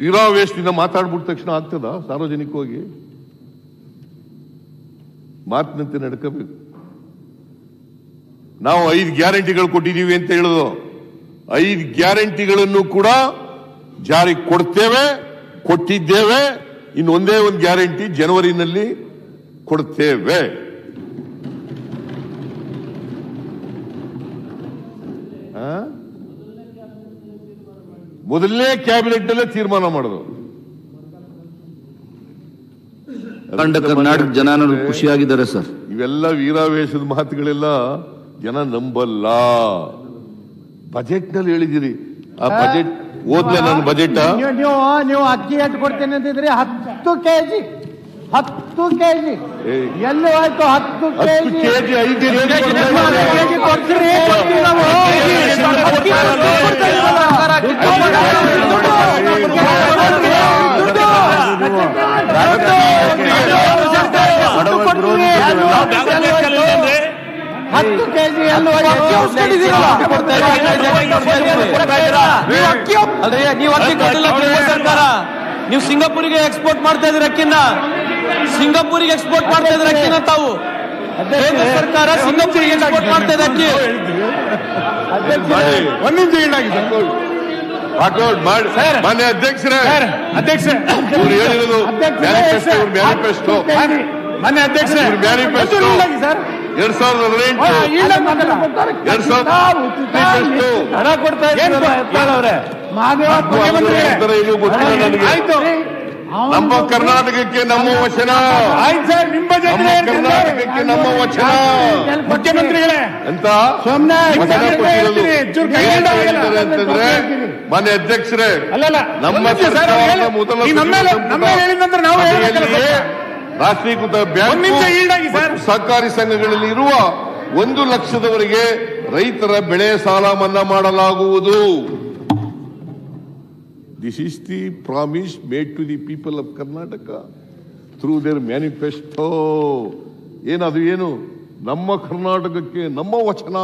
ವೀರಾವೇಶದಿಂದ ಮಾತಾಡ್ಬಿಟ್ಟ ತಕ್ಷಣ ಆಗ್ತದ? ಸಾರ್ವಜನಿಕವಾಗಿ ಮಾತಿನಂತೆ ನಡ್ಕೋಬೇಕು. ನಾವು ಐದು ಗ್ಯಾರಂಟಿಗಳು ಕೊಟ್ಟಿದ್ದೀವಿ ಅಂತ ಹೇಳೋದು. ಐದು ಗ್ಯಾರಂಟಿಗಳನ್ನು ಕೂಡ ಜಾರಿಗೆ ಕೊಡ್ತೇವೆ, ಕೊಟ್ಟಿದ್ದೇವೆ. ಇನ್ನೊಂದೇ ಒಂದು ಗ್ಯಾರಂಟಿ ಜನವರಿನಲ್ಲಿ ಕೊಡ್ತೇವೆ ಆ? ಮೊದಲನೇ ಕ್ಯಾಬಿನೆಟ್ ಅಲ್ಲೇ ತೀರ್ಮಾನ ಮಾಡೋದು. ಕರ್ನಾಟಕ ಜನ ಖುಷಿಯಾಗಿದ್ದಾರೆ ಸರ್. ಇವೆಲ್ಲ ವೀರಾವೇಶದ ಮಾತುಗಳೆಲ್ಲ ಜನ ನಂಬಲ್ಲ. ಬಜೆಟ್ನಲ್ಲಿ ಹೇಳಿದಿರಿ ಆ ಬಜೆಟ್ ಓದ್ಲೆ ನಾನು ಬಜೆಟ್. ನೀವು ನೀವು ಅಕ್ಕಿ ಎಷ್ಟು ಕೊಡ್ತೇನೆ ಅಂತಿದ್ರಿ ಹತ್ತು ಕೆಜಿ ಹತ್ತು ಕೆಜಿ. ಎಲ್ಲಿ ಹೋಯ್ತು ಹತ್ತು ಹತ್ತು ಕೆಜಿ ಕೆಜಿ ಐದು ಕೆಜಿ ಕೊಡ್ತೀರಿ ನಾವು ಹತ್ತು ಕೆಜಿ ನೀವು ಅಕ್ಕಿ ಕೊಟ್ಟಿಲ್ಲ ಸರ್ಕಾರ. ನೀವು ಸಿಂಗಾಪುರಿಗೆ ಎಕ್ಸ್ಪೋರ್ಟ್ ಮಾಡ್ತಾ ಇದ್ರೆ ಅಕ್ಕಿನ. ಸಿಂಗಾಪುರಿಗೆ ಎಕ್ಸ್ಪೋರ್ಟ್ ಮಾಡ್ತಾ ಇದ್ರೆ ಅಕ್ಕಿನ ತಾವು. ಕೇಂದ್ರ ಸರ್ಕಾರ ಸಿಂಗಾಪುರಿಗೆ ಎಕ್ಸ್ಪೋರ್ಟ್ ಮಾಡ್ತಾ ಇದೆ ಅಕ್ಕಿ. ಒಂದ್ ನಿಮಿಷ ಏನಾಗಿದೆ ವಾಕೌಟ್ ಮಾಡಿ. ಮಾನ್ಯ ಅಧ್ಯಕ್ಷರೇ. ಅಧ್ಯಕ್ಷ ಹೇಳಿರೋದು ಮ್ಯಾನಿಫೆಸ್ಟೋ ಮ್ಯಾನಿಫೆಸ್ಟೋ ಮನೆ ಅಧ್ಯಕ್ಷ ಸರ್. ಎರಡ್ ಸಾವಿರದ ಹದಿನೆಂಟು. ನಮ್ಮ ಕರ್ನಾಟಕಕ್ಕೆ ನಮ್ಮ ವಚನ. ಆಯ್ತು ಸರ್ ನಿಮ್ಮ ಬಜೆಟ್ ಕರ್ನಾಟಕಕ್ಕೆ ನಮ್ಮ ವಚನ. ಮುಖ್ಯಮಂತ್ರಿಗಳೇ. ಅಂತ ಹೇಳ್ತಾರೆ ಅಂತಂದ್ರೆ ಮನೆ ಅಧ್ಯಕ್ಷರೇ ಅಲ್ಲಲ್ಲ ನಮ್ಮ ಸರ್ಕಾರ. ಮೊದಲ ನಮ್ಮ ನಾವು? ರಾಷ್ಟ್ರೀಕೃತ ಬ್ಯಾಂಕ್. ಸಹಕಾರಿ ಸಂಘಗಳಲ್ಲಿ ಇರುವ ಒಂದು ಲಕ್ಷದವರೆಗೆ ರೈತರ ಬೆಳೆ ಸಾಲ ಮನ್ನಾ ಮಾಡಲಾಗುವುದು. This is the promise made to the people of Karnataka through their manifesto ಏನದು ಏನು? ನಮ್ಮ ಕರ್ನಾಟಕಕ್ಕೆ ನಮ್ಮ ವಚನ.